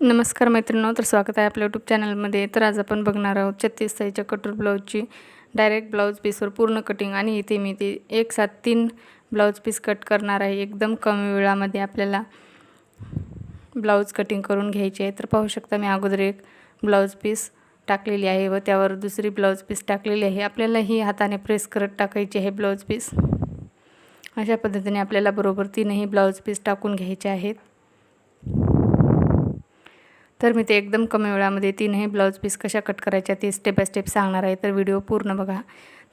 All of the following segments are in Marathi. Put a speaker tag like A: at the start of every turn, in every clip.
A: नमस्कार मैत्रिणो तर स्वागत आहे आपल्या यूट्यूब चॅनलमध्ये तर आज आपण बघणार आहोत छत्तीस साईजच्या कटोर ब्लाऊजची डायरेक्ट ब्लाऊज पीसवर पूर्ण कटिंग आणि इथे मी ते एक सात तीन ब्लाऊज पीस कट करणार आहे. एकदम कमी वेळामध्ये आपल्याला ब्लाऊज कटिंग करून घ्यायची आहे. तर पाहू शकता मी अगोदर एक ब्लाऊज पीस टाकलेली आहे व त्यावर दुसरी ब्लाऊज पीस टाकलेली आहे. आपल्याला ही हाताने प्रेस करत टाकायची आहे ब्लाऊज पीस अशा पद्धतीने आपल्याला बरोबर तीनही ब्लाऊज पीस टाकून घ्यायचे आहेत. तर मी ते एकदम कमी वेळामध्ये तीनही ब्लाऊज पीस कशा कट करायच्या ते स्टेप बाय स्टेप सांगणार आहे. तर व्हिडिओ पूर्ण बघा.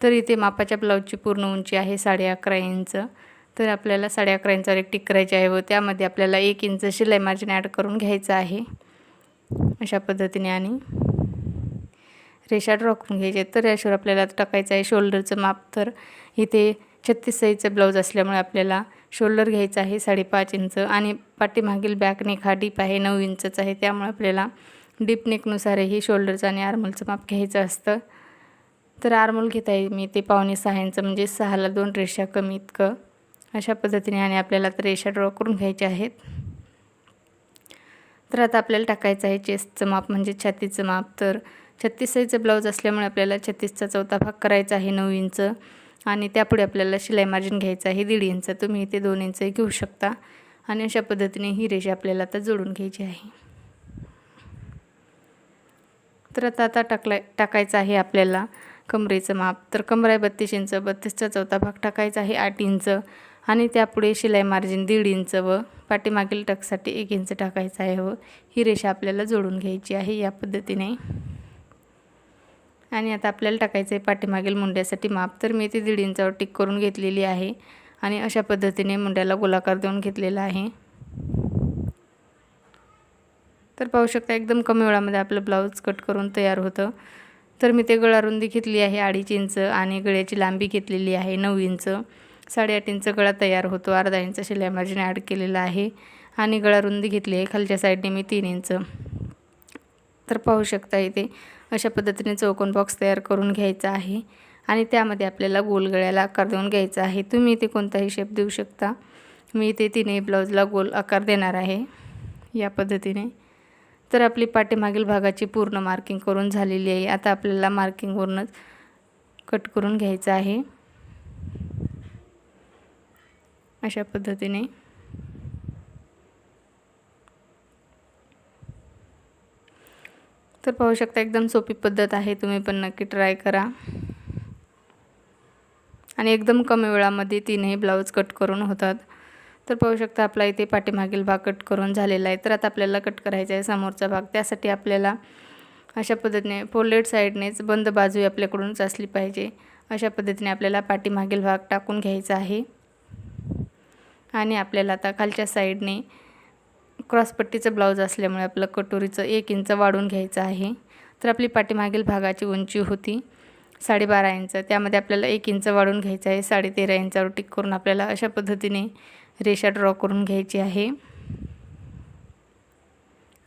A: तर इथे मापाच्या ब्लाऊजची पूर्ण उंची आहे साडे अकरा इंच. तर आपल्याला साडे अकरा इंचावर एक टिक करायची आहे व त्यामध्ये आपल्याला एक इंच शिलाई मार्जिन ॲड करून घ्यायचं आहे. अशा पद्धतीने आणि रेषा ड्रॉ करून घ्यायचे तर याशिवाय आपल्याला टाकायचं आहे शोल्डरचं माप. तर इथे छत्तीस साईजचं ब्लाऊज असल्यामुळे आपल्याला शोल्डर घ्यायचं आहे साडेपाच इंच आणि पाठीमागील बॅक नेक हा डीप आहे नऊ इंचच आहे. त्यामुळे आपल्याला डीप नेकनुसारही शोल्डरचं आणि आर्मलचं माप घ्यायचं असतं. तर आर्मोल घेत आहे मी ते पावणे सहा इंच म्हणजे सहाला दोन रेषा कमी इतकं. अशा पद्धतीने आणि आपल्याला तर रेषा ड्रॉ करून घ्यायच्या आहेत. तर आता आपल्याला टाकायचं आहे चेस्टचं माप म्हणजे छातीचं माप. तर छत्तीस साईजचं ब्लाऊज असल्यामुळे आपल्याला छत्तीसचा चौथा भाग करायचा आहे नऊ इंच आणि त्यापुढे आपल्याला शिलाई मार्जिन घ्यायचं आहे दीड इंच तुम्ही इथे दोन इंच घेऊ शकता. आणि अशा पद्धतीने ही रेषा आपल्याला आता जोडून घ्यायची आहे. तर आता आता टाकला टाकायचं आहे आपल्याला कमरेचं माप. तर कमरा आहे बत्तीस इंच बत्तीसचा चौथा भाग टाकायचा आहे आठ इंच आणि त्यापुढे शिलाई मार्जिन दीड इंच व पाठीमागील टकसाठी एक इंच टाकायचं आहे व ही रेषा आपल्याला जोडून घ्यायची आहे या पद्धतीने. आणि आता आपल्याला टाकायचं आहे पाठीमागील मुंड्यासाठी माप. तर मी ती दीड इंचावर टिक करून घेतलेली आहे. आणि अशा पद्धतीने मुंड्याला गोलाकार देऊन घेतलेला आहे. तर पाहू शकता एकदम कमी वेळामध्ये आपलं ब्लाऊज कट करून तयार होतं. तर मी ते गळा रुंदी घेतली आहे अडीच इंच आणि गळ्याची लांबी घेतलेली आहे नऊ इंच. साडेआठ इंच गळा तयार होतो. अर्धा इंच शिलाई मार्जिन ॲड केलेला आहे. आणि गळा रुंदी घेतली आहे. खालच्या साईडने मी तीन इंच. तर पाहू शकता इथे अशा पद्धतीने चौकोन बॉक्स तयार करून घ्यायचा आहे. आणि त्यामध्ये आपल्याला गोलगळ्याला आकार देऊन घ्यायचा आहे. तुम्ही इथे कोणताही शेप देऊ शकता. मी इथे तिने ब्लाऊजला गोल आकार देणार आहे. या पद्धतीने. तर आपली पाठीमागील भागाची पूर्ण मार्किंग करून झालेली आहे. आता आपल्याला मार्किंगवरूनच कट करून घ्यायचं आहे. अशा पद्धतीने. तर पाहू शकता एकदम सोपी पद्धत आहे. तुम्ही पण नक्की ट्राय करा. आणि एकदम कमी वेळामध्ये तीनही ब्लाऊज कट करून होतात. तर पाहू शकता आपला इथे पाठीमागील भाग कट करून झालेला आहे. तर आता आपल्याला कट करायचा आहे समोरचा भाग. त्यासाठी आपल्याला अशा पद्धतीने फोल्डेड साईडनेच बंद बाजू आपल्याकडूनच असली पाहिजे. अशा पद्धतीने आपल्याला पाठीमागील भाग टाकून घ्यायचा आहे. आणि आपल्याला आता खालच्या साईडने क्रॉसपट्टीचं ब्लाऊज असल्यामुळे आपलं कटोरीचं एक इंच वाढून घ्यायचं आहे. तर आपली पाठीमागील भागाची उंची होती. साडेबारा इंच. त्यामध्ये आपल्याला एक इंच वाढून घ्यायचं आहे. साडे तेरा इंचावर टिक करून आपल्याला अशा पद्धतीने रेषा ड्रॉ करून घ्यायची आहे.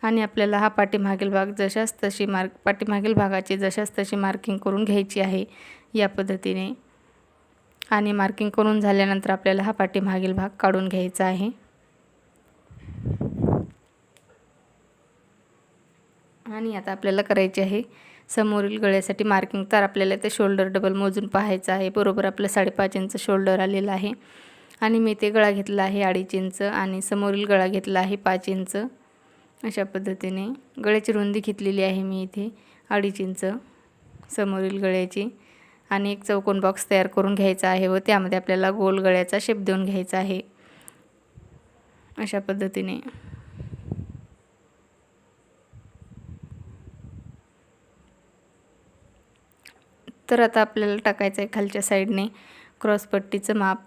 A: आणि आपल्याला हा पाठीमागील भाग जशाच तशी मार्क पाठीमागील भागाची जशाच तशी मार्किंग करून घ्यायची आहे या पद्धतीने. आणि मार्किंग करून झाल्यानंतर आपल्याला हा पाठीमागील भाग काढून घ्यायचा आहे. आणि आता आपल्याला करायची आहे समोरील गळ्यासाठी मार्किंग तर आपल्याला ते शोल्डर डबल मोजून पाहायचं आहे. बरोबर आपलं साडेपाच इंच शोल्डर आलेलं आहे. आणि मी ते गळा घेतला आहे अडीच इंच आणि समोरील गळा घेतला आहे पाच इंच. अशा पद्धतीने गळ्याची रुंदी घेतलेली आहे मी इथे अडीच इंच समोरील गळ्याची. आणि एक चौकोन बॉक्स तयार करून घ्यायचा आहे व त्यामध्ये आपल्याला गोल गळ्याचा शेप देऊन घ्यायचा आहे. अशा पद्धतीने. तर आता आपल्याला टाकायचं आहे खालच्या साईडने क्रॉसपट्टीचं माप.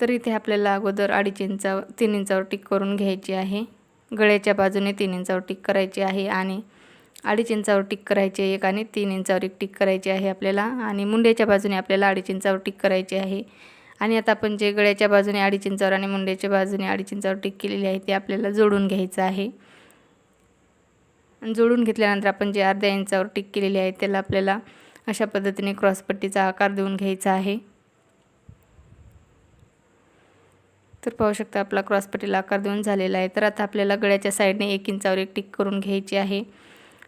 A: तर इथे आपल्याला अगोदर अडीच इंचा तीन इंचावर टिक करून घ्यायची आहे. गळ्याच्या बाजूने तीन इंचावर टिक करायची आहे आणि अडीच इंचावर टिक करायची आहे एक आणि तीन इंचावर एक टिक करायची आहे आपल्याला आणि मुंड्याच्या बाजूने आपल्याला अडीच इंचावर टिक करायची आहे. आणि आता आपण जे गळ्याच्या बाजूने अडीच इंचावर आणि मुंड्याच्या बाजूने अडीच इंचावर टिक केलेली आहे ते आपल्याला जोडून घ्यायचं आहे. जोडून घेतल्यानंतर आपण जे अर्ध्या इंचावर टिक केलेली आहे त्याला आपल्याला अशा पद्धतीने क्रॉसपट्टीचा आकार देऊन घ्यायचा आहे. तर पाहू शकता आपला क्रॉसपट्टीला आकार देऊन झालेला आहे. तर आता आपल्याला गळ्याच्या साईडने एक इंचावर एक टिक करून घ्यायची आहे.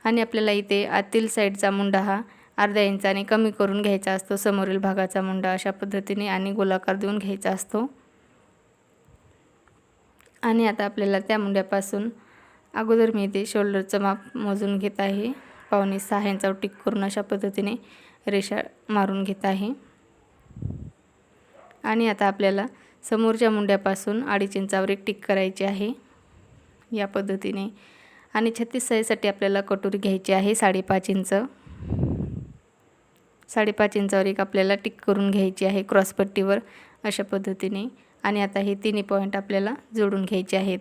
A: आणि आपल्याला इथे आतील साईडचा मुंडा हा अर्ध्या इंचाने कमी करून घ्यायचा असतो. समोरील भागाचा मुंडा अशा पद्धतीने आणि गोलाकार देऊन घ्यायचा असतो. आणि आता आपल्याला त्या मुंड्यापासून अगोदर मी इथे शोल्डरचं माप मोजून घेत आहे. पावणे सहा इंचावर टिक करून अशा पद्धतीने रेषा मारून घेत आहे. आणि आता आपल्याला समोरच्या मुंड्यापासून अडीच इंचावर एक टिक करायची आहे. या पद्धतीने. आणि छत्तीस साईजसाठी आपल्याला कटोरी घ्यायची आहे साडेपाच इंच. साडेपाच इंचावर एक आपल्याला टिक करून घ्यायची आहे क्रॉसपट्टीवर अशा पद्धतीने. आणि आता हे तिन्ही पॉईंट आपल्याला जोडून घ्यायचे आहेत.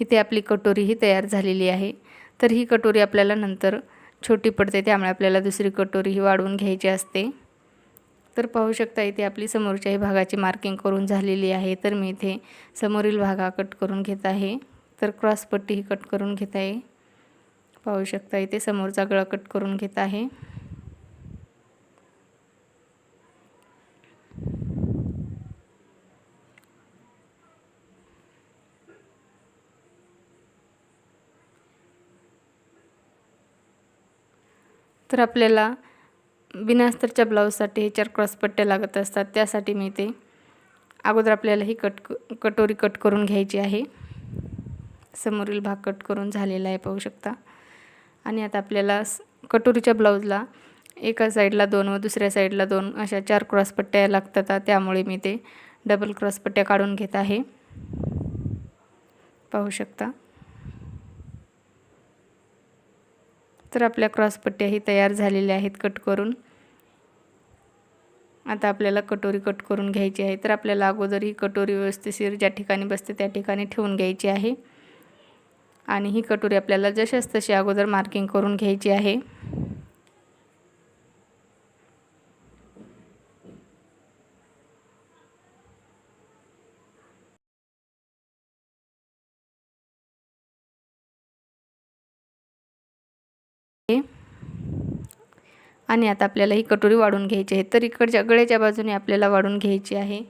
A: इथे आपली कटोरी ही तयार झालेली आहे. तर ही कटोरी आपल्याला नंतर छोटी पडते त्यामुळे आपल्याला दुसरी कटोरी ही वाढवून घ्यायची असते. तर पाहू शकता इथे आपली समोरच्याही भागाची मार्किंग करून झालेली आहे. तर मी इथे समोरील भागा कट करून घेत आहे. तर क्रॉसपट्टी ही कट करून घेत आहे. पाहू शकता इथे समोरचा गळा कट करून घेत आहे. तर आपल्याला बिनास्तरच्या ब्लाऊजसाठी हे चार क्रॉसपट्ट्या लागत असतात. त्यासाठी मी ते अगोदर आपल्याला ही कट कटोरी कट करून घ्यायची आहे. समोरील भाग कट करून झालेला आहे पाहू शकता. आणि आता आपल्याला कटोरीच्या ब्लाऊजला एका साईडला दोन व दुसऱ्या साईडला दोन अशा चार क्रॉसपट्ट्या लागतात. त्यामुळे मी ते डबल क्रॉसपट्ट्या काढून घेत आहे. पाहू शकता. तर आपल्या क्रॉसपट्ट्याही तयार झालेल्या आहेत कट करून. आता आपल्याला कटोरी कट करून घ्यायची आहे. तर आपल्याला अगोदर ही कटोरी व्यवस्थिशीर ज्या ठिकाणी बसते त्या ठिकाणी ठेवून घ्यायची आहे. आणि ही कटोरी आपल्याला जशाच तशी अगोदर मार्किंग करून घ्यायची आहे. आणि आता आपल्याला ही कटोरी वाढून घ्यायची आहे. तर इकडच्या गळ्याच्या बाजूने आपल्याला वाढून घ्यायची आहे.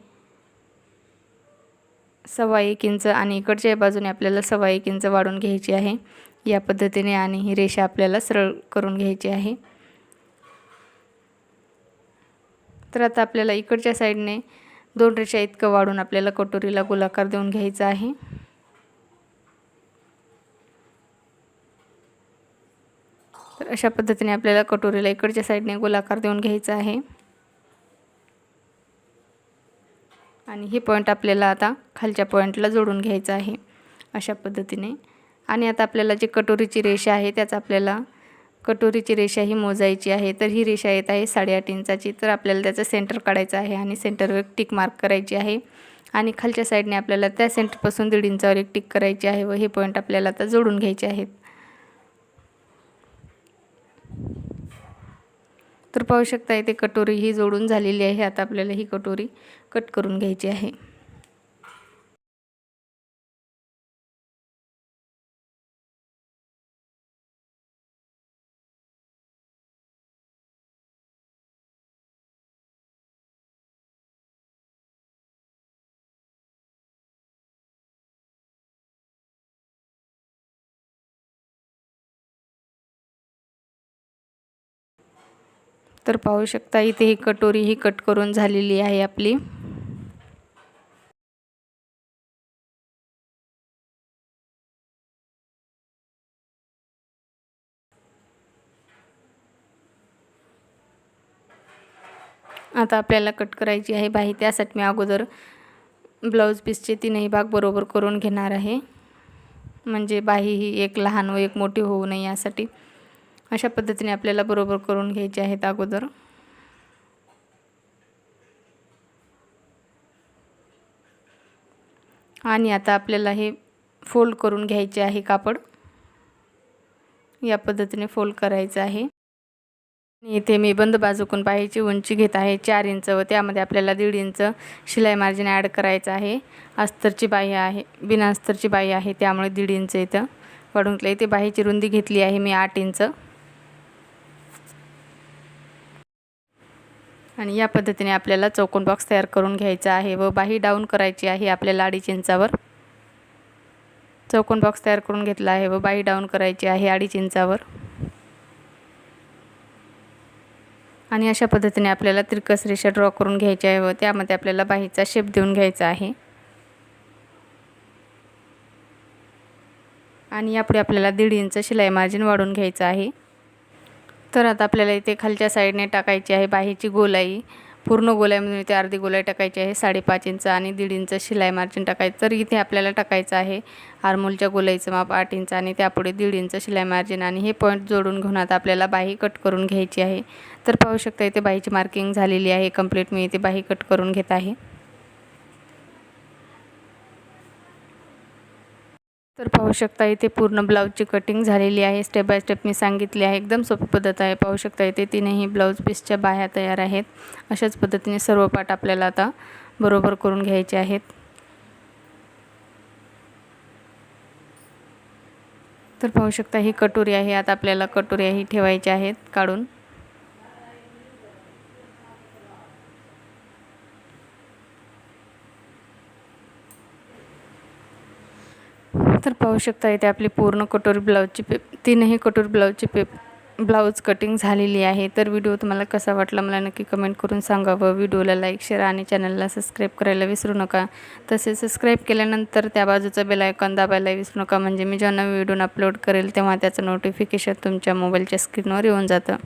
A: सव्वा एक इंच आणि इकडच्या बाजूने आपल्याला सव्वा एक इंच वाढून घ्यायची आहे. या पद्धतीने आणि ही रेषा आपल्याला सरळ करून घ्यायची आहे. तर आता आपल्याला इकडच्या साईडने दोन रेषा इतकं वाढून आपल्याला कटोरीला गोलाकार देऊन घ्यायचा आहे तर अशा पद्धतीने आपल्याला कटोरीला इकडच्या साईडने गोलाकार देऊन घ्यायचा आहे. आणि हे पॉईंट आपल्याला आता खालच्या पॉईंटला जोडून घ्यायचं आहे अशा पद्धतीने. आणि आता आपल्याला जी कटोरीची रेषा आहे त्याचा आपल्याला कटोरीची रेषा ही मोजायची आहे. तर ही रेषा येत आहे साडेआठ इंचाची. तर आपल्याला त्याचं सेंटर काढायचं आहे आणि सेंटरवर एक टिक मार्क करायची आहे. आणि खालच्या साईडने आपल्याला त्या सेंटरपासून दीड इंचावर एक टिक करायची आहे व हे पॉईंट आपल्याला आता जोडून घ्यायचे आहेत. तर पाहू शकता इथे कटोरी ही जोडून झालेली आहे. आता आपल्याला ही कटोरी कट करून घ्यायची आहे. तर पाहू शकता इथे ही कटोरी ही कट करून झालेली आहे आपली. आता आपल्याला कट करायची आहे बाही त्यासाठी मी अगोदर ब्लाऊज पीसचे तीनही भाग बरोबर करून घेणार आहे. म्हणजे बाही ही एक लहान व एक मोठी होऊ नये यासाठी. अशा पद्धतीने आपल्याला बरोबर करून घ्यायचे आहेत अगोदर. आणि आता आपल्याला हे फोल्ड करून घ्यायचे आहे कापड. या पद्धतीने फोल्ड करायचं आहे. इथे मी बंद बाजूकून पायाची उंची घेत आहे चार इंच व त्यामध्ये आपल्याला दीड इंच शिलाई मार्जिन ॲड करायचं आहे. अस्तरची बाह्य आहे बिना अस्तरची बाह्य आहे त्यामुळे दीड इंच इथं. वाढून इथे बाहीची रुंदी घेतली आहे मी आठ इंच. आणि या पद्धतीने आपल्याला चौकोन बॉक्स तयार करून घ्यायचा आहे व बाही डाऊन करायची आहे आपल्याला लाडी चिंचावर. चौकोन बॉक्स तयार करून घेतला आहे व बाही डाऊन करायची आहे आडी चिंचावर. आणि अशा पद्धतीने आपल्याला तिरकस रेषा ड्रॉ करून घ्यायची आहे व त्यामध्ये आपल्याला बाहीचा शेप देऊन घ्यायचा आहे. आणि यापुढे आपल्याला दीड इंच शिलाई मार्जिन वाढून घ्यायचं आहे. तर आता आपल्याला इथे खालच्या साईडने टाकायची आहे बाहेरची गोलाई. पूर्ण गोलाईमधून इथे अर्धी गोलाई टाकायची आहे. साडेपाच इंच आणि दीड इंच शिलाई मार्जिन टाकायचं. तर इथे आपल्याला टाकायचं आहे आरमोलच्या गोलाईचं माप आठ इंच आणि त्यापुढे दीड इंच शिलाई मार्जिन. आणि हे पॉईंट जोडून घेऊन आता आपल्याला बाही कट करून घ्यायची आहे. तर पाहू शकता इथे बाहीची मार्किंग झालेली आहे. कंप्लीट मी इथे बाही कट करून घेत आहे. तर पाहू शकता इथे पूर्ण ब्लाऊजची कटिंग झालेली आहे. स्टेप बाय स्टेप मी सांगितली आहे. एकदम सोपी पद्धत आहे. पाहू शकता इथे तीनही ब्लाऊज पीसच्या बाह्या तयार आहेत. अशाच पद्धतीने सर्व पाठ आपल्याला आता बरोबर करून घ्यायचे आहेत. तर पाहू शकता ही कटोरी आहे. आता आपल्याला कटोरी ही ठेवायची आहेत काढून. तर पाहू शकता इथे आपली पूर्ण कटोरी ब्लाऊजची पेप तीनही कटोरी ब्लाऊजची पेप ब्लाऊज कटिंग झालेली आहे. तर व्हिडिओ तुम्हाला कसा वाटला मला नक्की कमेंट करून सांगावं. व्हिडिओला लाईक शेअर आणि चॅनलला सबस्क्राईब करायला विसरू नका. तसेच सबस्क्राईब केल्यानंतर त्या बाजूचा बेल आयकॉन दाबायला विसरू नका. म्हणजे मी जेव्हा व्हिडिओ अपलोड करेल तेव्हा त्याचं नोटिफिकेशन तुमच्या मोबाईलच्या स्क्रीनवर येऊन जातं.